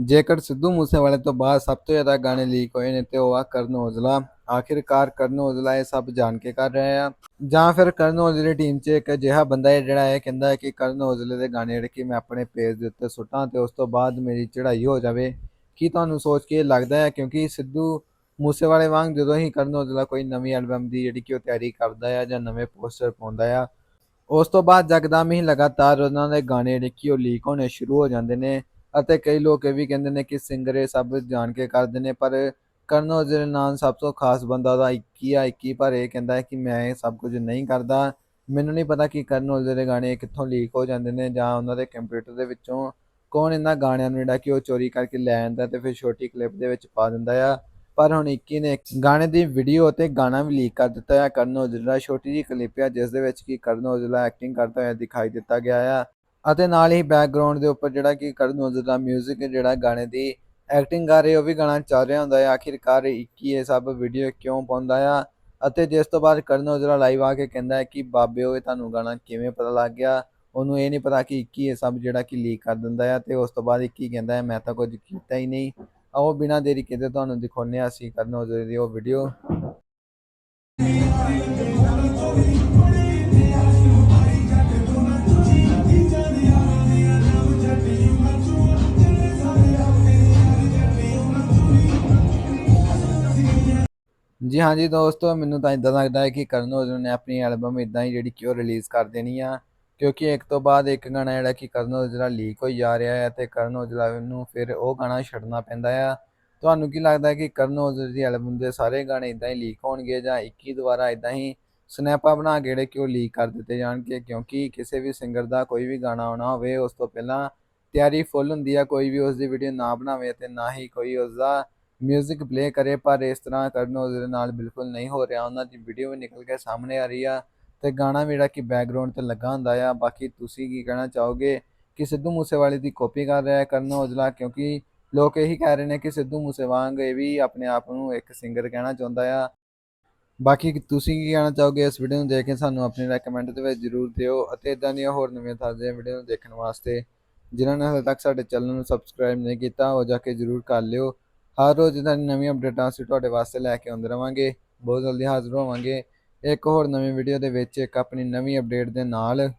ਜੇਕਰ ਸਿੱਧੂ ਮੂਸੇਵਾਲੇ ਤੋਂ ਬਾਅਦ ਸਭ ਤੋਂ ਜ਼ਿਆਦਾ ਗਾਣੇ ਲੀਕ ਹੋਏ ਨੇ ਤੇ ਉਹ ਆ ਕਰਨ ਔਜਲਾ, ਆਖਿਰਕਾਰ ਕਰਨ ਔਜਲਾ ਇਹ ਸਭ ਜਾਣ ਕੇ ਕਰ ਰਿਹਾ ਆ। ਜਾਂ ਫਿਰ ਕਰਨ ਔਜਲੇ ਦੀ ਟੀਮ 'ਚ ਇੱਕ ਅਜਿਹਾ ਬੰਦਾ ਹੈ ਜਿਹੜਾ ਇਹ ਕਹਿੰਦਾ ਹੈ ਕਿ ਕਰਨ ਔਜਲੇ ਦੇ ਗਾਣੇ ਜਿਹੜੇ ਕਿ ਮੈਂ ਆਪਣੇ ਪੇਜ ਦੇ ਉੱਤੇ ਸੁੱਟਾਂ ਤੇ ਉਸ ਤੋਂ ਬਾਅਦ ਮੇਰੀ ਚੜ੍ਹਾਈ ਹੋ ਜਾਵੇ। ਕੀ ਤੁਹਾਨੂੰ ਸੋਚ ਕੇ ਇਹ ਲੱਗਦਾ ਹੈ? ਕਿਉਂਕਿ ਸਿੱਧੂ ਮੂਸੇਵਾਲੇ ਵਾਂਗ ਜਦੋਂ ਹੀ ਕਰਨ ਔਜਲਾ ਕੋਈ ਨਵੀਂ ਐਲਬਮ ਦੀ ਜਿਹੜੀ ਕਿ ਉਹ ਤਿਆਰੀ ਕਰਦਾ ਆ ਜਾਂ ਨਵੇਂ ਪੋਸਟਰ ਪਾਉਂਦਾ ਆ, ਉਸ ਤੋਂ ਬਾਅਦ ਜਕਦਮ ਹੀ ਲਗਾਤਾਰ ਉਹਨਾਂ ਦੇ ਗਾਣੇ ਜਿਹੜੇ ਕਿ ਉਹ ਲੀਕ ਹੋਣੇ ਸ਼ੁਰੂ ਹੋ ਜਾਂਦੇ ਨੇ। ਅਤੇ ਕਈ ਲੋਕ ਇਹ ਵੀ ਕਹਿੰਦੇ ਨੇ ਕਿ ਸਿੰਗਰ ਇਹ ਸਭ ਜਾਣ ਕੇ ਕਰਦੇ ਨੇ, ਪਰ ਕਰਨ ਔਜਲੇ ਨਾਲ ਸਭ ਤੋਂ ਖਾਸ ਬੰਦਾ ਉਹਦਾ ਇੱਕੀ ਆ, ਇੱਕੀ, ਪਰ ਇਹ ਕਹਿੰਦਾ ਹੈ ਕਿ ਮੈਂ ਇਹ ਸਭ ਕੁਝ ਨਹੀਂ ਕਰਦਾ। ਮੈਨੂੰ ਨਹੀਂ ਪਤਾ ਕਿ ਕਰਨ ਔਜਲੇ ਦੇ ਗਾਣੇ ਕਿੱਥੋਂ ਲੀਕ ਹੋ ਜਾਂਦੇ ਨੇ ਜਾਂ ਉਹਨਾਂ ਦੇ ਕੰਪਿਊਟਰ ਦੇ ਵਿੱਚੋਂ ਕੌਣ ਇਹਨਾਂ ਗਾਣਿਆਂ ਨੂੰ ਜਿਹੜਾ ਕਿ ਉਹ ਚੋਰੀ ਕਰਕੇ ਲੈ ਆਂਦਾ ਤੇ ਫਿਰ ਛੋਟੀ ਕਲਿੱਪ ਦੇ ਵਿੱਚ ਪਾ ਦਿੰਦਾ ਆ। ਪਰ ਹੁਣ 21 ਨੇ ਗਾਣੇ ਦੀ ਵੀਡੀਓ ਤੇ ਗਾਣਾ ਵੀ ਲੀਕ ਕਰ ਦਿੱਤਾ ਹੈ ਕਰਨ ਔਜਲਾ ਛੋਟੀ ਜਿਹੀ ਕਲਿੱਪ ਆ, ਜਿਸ ਦੇ ਵਿੱਚ ਕਿ ਕਰਨ ਔਜਲਾ ਐਕਟਿੰਗ ਕਰਦਾ ਹੋਇਆ ਦਿਖਾਈ ਦਿੱਤਾ ਗਿਆ ਆ। ਅਤੇ ਨਾਲ ਹੀ ਬੈਕਗ੍ਰਾਉਂਡ ਦੇ ਉੱਪਰ ਜਿਹੜਾ ਕਿ ਕਰਨ ਔਜਲਾ ਦਾ 뮤직 ਜਿਹੜਾ ਗਾਣੇ ਦੀ ਐਕਟਿੰਗ ਕਰ ਰਹੇ, ਉਹ ਵੀ ਗਾਣਾ ਚੱਲ ਰਿਹਾ ਹੁੰਦਾ ਹੈ। ਆਖਿਰਕਾਰ 21 ਇਹ ਸਭ ਵੀਡੀਓ ਕਿਉਂ ਪਾਉਂਦਾ ਆ? ਅਤੇ ਜਿਸ ਤੋਂ ਬਾਅਦ ਕਰਨ ਔਜਲਾ ਲਾਈਵ ਆ ਕੇ ਕਹਿੰਦਾ ਹੈ ਕਿ ਬਾਬੇ ਇਹ ਤੁਹਾਨੂੰ ਗਾਣਾ ਕਿਵੇਂ ਪਤਾ ਲੱਗ ਗਿਆ? ਉਹਨੂੰ ਇਹ ਨਹੀਂ ਪਤਾ ਕਿ 21 ਇਹ ਸਭ ਜਿਹੜਾ ਕਿ ਲੀਕ ਕਰ ਦਿੰਦਾ ਆ ਤੇ ਉਸ ਤੋਂ ਬਾਅਦ 21 ਕਹਿੰਦਾ ਹੈ, ਮੈਂ ਤਾਂ ਕੁਝ ਕੀਤਾ ਹੀ ਨਹੀਂ। ਆਓ ਬਿਨਾਂ ਦੇਰੀ ਕਿਤੇ ਤੁਹਾਨੂੰ ਦਿਖਾਉਂਦੇ ਹਾਂ ਅਸੀਂ ਕਰਨ ਔਜਲੇ ਦੀ ਉਹ ਵੀਡੀਓ ਜੀ ਹਾਂਜੀ ਦੋਸਤੋ, ਮੈਨੂੰ ਤਾਂ ਇਦਾਂ ਲੱਗਦਾ ਹੈ ਕਿ ਕਰਨ ਔਜਲਾ ਨੇ ਆਪਣੀ ਐਲਬਮ ਇਦਾਂ ਹੀ ਜਿਹੜੀ ਕਿ ਉਹ ਰਿਲੀਜ਼ ਕਰ ਦੇਣੀ ਆ। ਕਿਉਂਕਿ ਇੱਕ ਤੋਂ ਬਾਅਦ ਇੱਕ ਗਾਣਾ ਜਿਹੜਾ ਕਿ ਕਰਨ ਔਜਲਾ ਲੀਕ ਹੋਈ ਜਾ ਰਿਹਾ ਹੈ ਤੇ ਕਰਨ ਔਜਲਾ ਨੂੰ ਫਿਰ ਉਹ ਗਾਣਾ ਛੱਡਣਾ ਪੈਂਦਾ ਆ। ਤੁਹਾਨੂੰ ਕੀ ਲੱਗਦਾ ਹੈ ਕਿ ਕਰਨ ਔਜਲੇ ਦੀ ਐਲਬਮ ਦੇ ਸਾਰੇ ਗਾਣੇ ਇਦਾਂ ਹੀ ਲੀਕ ਹੋਣਗੇ ਜਾਂ 21 ਦੁਆਰਾ ਇਦਾਂ ਹੀ ਸਨੈਪਾ ਬਣਾ ਕੇ ਜਿਹੜੇ ਕਿ ਉਹ ਲੀਕ ਕਰ ਦਿੱਤੇ ਜਾਣਗੇ? ਕਿਉਂਕਿ ਕਿਸੇ ਵੀ ਸਿੰਗਰ ਦਾ ਕੋਈ ਵੀ ਗਾਣਾ ਆਉਣਾ ਹੋਵੇ, ਉਸ ਤੋਂ ਪਹਿਲਾਂ ਤਿਆਰੀ ਫੁੱਲ ਹੁੰਦੀ ਆ। ਕੋਈ ਵੀ ਉਸ ਦੀ ਵੀਡੀਓ ਨਾ ਬਣਾਵੇ ਤੇ ਨਾ ਹੀ ਕੋਈ ਉਸ ਦਾ ਮਿਊਜ਼ਿਕ ਪਲੇ ਕਰੇ, ਪਰ ਇਸ ਤਰ੍ਹਾਂ ਕਰਨ ਔਜਲੇ ਨਾਲ ਬਿਲਕੁਲ ਨਹੀਂ ਹੋ ਰਿਹਾ। ਉਹਨਾਂ ਦੀ ਵੀਡੀਓ ਵੀ ਨਿਕਲ ਕੇ ਸਾਹਮਣੇ ਆ ਰਹੀ ਆ ਤੇ ਗਾਣਾ ਵੀ ਜਿਹੜਾ ਕਿ ਬੈਕਗ੍ਰਾਉਂਡ ਤੇ ਲੱਗਾ ਹੁੰਦਾ ਆ। ਬਾਕੀ ਤੁਸੀਂ ਕੀ ਕਹਿਣਾ ਚਾਹੋਗੇ ਕਿ ਸਿੱਧੂ ਮੂਸੇਵਾਲੇ ਦੀ ਕਾਪੀ ਕਰ ਰਿਹਾ ਹੈ ਕਰਨ ਔਜਲਾ? ਕਿਉਂਕਿ ਲੋਕ ਇਹੀ ਕਹਿ ਰਹੇ ਨੇ ਕਿ ਸਿੱਧੂ ਮੂਸੇ ਵਾਂਗ ਇਹ ਵੀ ਆਪਣੇ ਆਪ ਨੂੰ ਇੱਕ ਸਿੰਗਰ ਕਹਿਣਾ ਚਾਹੁੰਦਾ ਆ। ਬਾਕੀ ਤੁਸੀਂ ਕੀ ਕਹਿਣਾ ਚਾਹੋਗੇ ਇਸ ਵੀਡੀਓ ਨੂੰ ਦੇਖ ਕੇ? ਸਾਨੂੰ ਆਪਣੀ ਰਾਏ ਦੇ ਵਿੱਚ ਜਰੂਰ ਦਿਓ ਅਤੇ ਇਦਾਂ ਦੀਆਂ ਹੋਰ ਨਵੀਆਂ ਤਾਜ਼ੀਆਂ ਵੀਡੀਓ ਨੂੰ ਦੇਖਣ ਵਾਸਤੇ। ਜਿਨ੍ਹਾਂ ਨੇ ਹਾਲੇ ਤੱਕ ਸਾਡੇ ਚੈਨਲ ਨੂੰ ਸਬਸਕ੍ਰਾਈਬ ਨਹੀਂ ਕੀਤਾ, ਉਹ ਜਾ ਕੇ ਜਰੂਰ ਕਰ ਲਿਓ। ਹਰ ਰੋਜ਼ ਇਦਾਂ ਦੀਆਂ ਨਵੀਆਂ ਅਪਡੇਟਾਂ ਅਸੀਂ ਤੁਹਾਡੇ ਵਾਸਤੇ ਲੈ ਕੇ ਆਉਂਦੇ ਰਵਾਂਗੇ, ਬਹੁਤ ਜਲਦੀ ਹਾਜ਼ਰ ਹੋਵਾਂਗੇ। ਇੱਕ ਹੋਰ ਨਵੀਂ ਵੀਡੀਓ ਦੇ ਵਿੱਚ ਇੱਕ ਆਪਣੀ ਨਵੀਂ ਅਪਡੇਟ ਦੇ ਨਾਲ